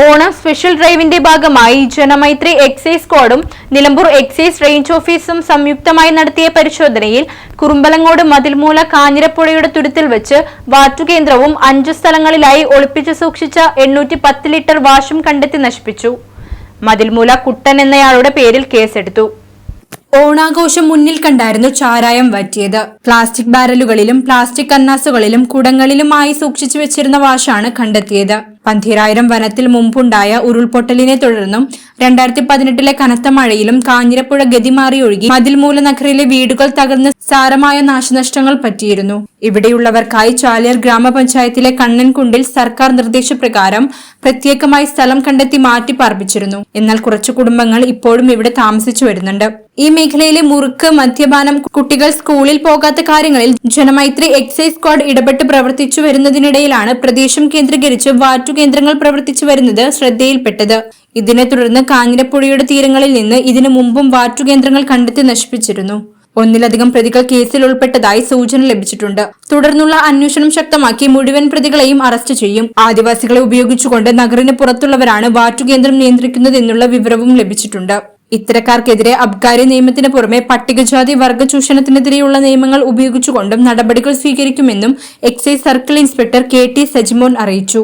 Onam special ഡ്രൈവിന്റെ ഭാഗമായി Janamaithri excise സ്ക്വാഡും നിലമ്പൂർ എക്സൈസ് റേഞ്ച് ഓഫീസും സംയുക്തമായി നടത്തിയ പരിശോധനയിൽ കുറുമ്പലങ്ങോട് മതിൽമൂല കാഞ്ഞിരപ്പുഴയുടെ തുരുത്തിൽ വെച്ച് വാറ്റുകേന്ദ്രവും അഞ്ചു സ്ഥലങ്ങളിലായി ഒളിപ്പിച്ചു സൂക്ഷിച്ച എണ്ണൂറ്റി പത്ത് ലിറ്റർ വാഷും കണ്ടെത്തി നശിപ്പിച്ചു. മതിൽമൂല കുട്ടൻ എന്നയാളുടെ പേരിൽ കേസെടുത്തു. ഓണാഘോഷം മുന്നിൽ കണ്ടായിരുന്നു ചാരായം വറ്റിയത്. പ്ലാസ്റ്റിക് ബാരലുകളിലും പ്ലാസ്റ്റിക് കന്നാസുകളിലും കുടങ്ങളിലുമായി സൂക്ഷിച്ചു വെച്ചിരുന്ന വാഷാണ് കണ്ടെത്തിയത്. പന്തിരായിരം വനത്തിൽ മുമ്പുണ്ടായ ഉരുൾപൊട്ടലിനെ തുടർന്നും രണ്ടായിരത്തി പതിനെട്ടിലെ കനത്ത മഴയിലും കാഞ്ഞിരപ്പുഴ ഗതിമാറി ഒഴുകി മതിൽമൂല നഗറിലെ വീടുകൾ തകർന്ന് സാരമായ നാശനഷ്ടങ്ങൾ പറ്റിയിരുന്നു. ഇവിടെയുള്ളവർക്കായി ചാലിയർ ഗ്രാമപഞ്ചായത്തിലെ കണ്ണൻകുണ്ടിൽ സർക്കാർ നിർദ്ദേശപ്രകാരം പ്രത്യേകമായി സ്ഥലം കണ്ടെത്തി മാറ്റി പാർപ്പിച്ചിരുന്നു. എന്നാൽ കുറച്ചു കുടുംബങ്ങൾ ഇപ്പോഴും ഇവിടെ താമസിച്ചു വരുന്നുണ്ട്. ഈ മേഖലയിലെ മുറുക്ക് മദ്യപാനം കുട്ടികൾ സ്കൂളിൽ പോകാത്ത കാര്യങ്ങളിൽ ജനമൈത്രി എക്സൈസ് സ്ക്വാഡ് ഇടപെട്ട് പ്രവർത്തിച്ചു വരുന്നതിനിടയിലാണ് പ്രദേശം കേന്ദ്രീകരിച്ച് വാറ്റു കേന്ദ്രങ്ങൾ പ്രവർത്തിച്ചു വരുന്നത് ശ്രദ്ധയിൽപ്പെട്ടത്. ഇതിനെ തുടർന്ന് കാഞ്ഞിരപ്പുഴയുടെ തീരങ്ങളിൽ നിന്ന് ഇതിനു മുമ്പും വാറ്റു കേന്ദ്രങ്ങൾ കണ്ടെത്തി നശിപ്പിച്ചിരുന്നു. ഒന്നിലധികം പ്രതികൾ കേസിൽ ഉൾപ്പെട്ടതായി സൂചന ലഭിച്ചിട്ടുണ്ട്. തുടർന്നുള്ള അന്വേഷണം ശക്തമാക്കി മുഴുവൻ പ്രതികളെയും അറസ്റ്റ് ചെയ്യും. ആദിവാസികളെ ഉപയോഗിച്ചുകൊണ്ട് നഗറിന് പുറത്തുള്ളവരാണ് വാറ്റുകേന്ദ്രം നിയന്ത്രിക്കുന്നതെന്നുള്ള വിവരവും ലഭിച്ചിട്ടുണ്ട്. ഇത്തരക്കാർക്കെതിരെ അബ്കാരി നിയമത്തിന് പുറമെ പട്ടികജാതി വർഗ ചൂഷണത്തിനെതിരെയുള്ള നിയമങ്ങൾ ഉപയോഗിച്ചുകൊണ്ടും നടപടികൾ സ്വീകരിക്കുമെന്നും excise circle inspector K T Sajimon അറിയിച്ചു.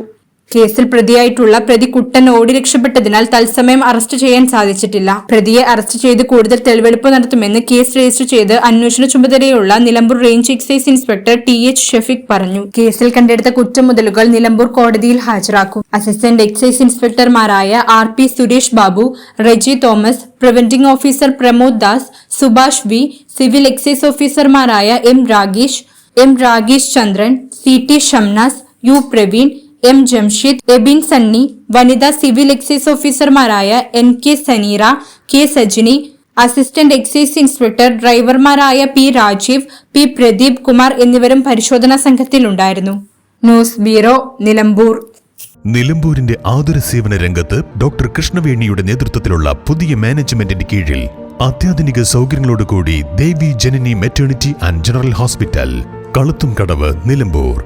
കേസിൽ പ്രതിയായിട്ടുള്ള പ്രതി കുട്ടൻ ഓടി രക്ഷപ്പെട്ടതിനാൽ തത്സമയം അറസ്റ്റ് ചെയ്യാൻ സാധിച്ചിട്ടില്ല. പ്രതിയെ അറസ്റ്റ് ചെയ്ത് കൂടുതൽ തെളിവെടുപ്പ് നടത്തുമെന്ന് കേസ് രജിസ്റ്റർ ചെയ്ത് അന്വേഷണ ചുമതലയുള്ള Nilambur range excise inspector T H Shefik പറഞ്ഞു. കേസിൽ കണ്ടെടുത്ത കുറ്റമുതലുകൾ നിലമ്പൂർ കോടതിയിൽ ഹാജരാക്കും. Assistant excise ഇൻസ്പെക്ടർമാരായ R P Suresh Babu Reji Thomas preventing officer Pramod Das Subhash V civil excise ഓഫീസർമാരായ M Ragesh M Ragesh Chandran C T Shamnas U Praveen M Jamsheed Ebin Sunny വനിതാ civil excise ഓഫീസർമാരായ N K Saneera K Sajini assistant excise inspector ഡ്രൈവർമാരായ P Rajeev P Pradeep Kumar എന്നിവരും പരിശോധനാ സംഘത്തിലുണ്ടായിരുന്നു. News bureau Nilambur. നിലമ്പൂരിന്റെ ആതുര സേവന രംഗത്ത് doctor കൃഷ്ണവേണിയുടെ നേതൃത്വത്തിലുള്ള പുതിയ മാനേജ്മെന്റിന്റെ കീഴിൽ അത്യാധുനിക സൗകര്യങ്ങളോടുകൂടി Devi Janani maternity and general hospital Kaluthumkadavu Nilambur.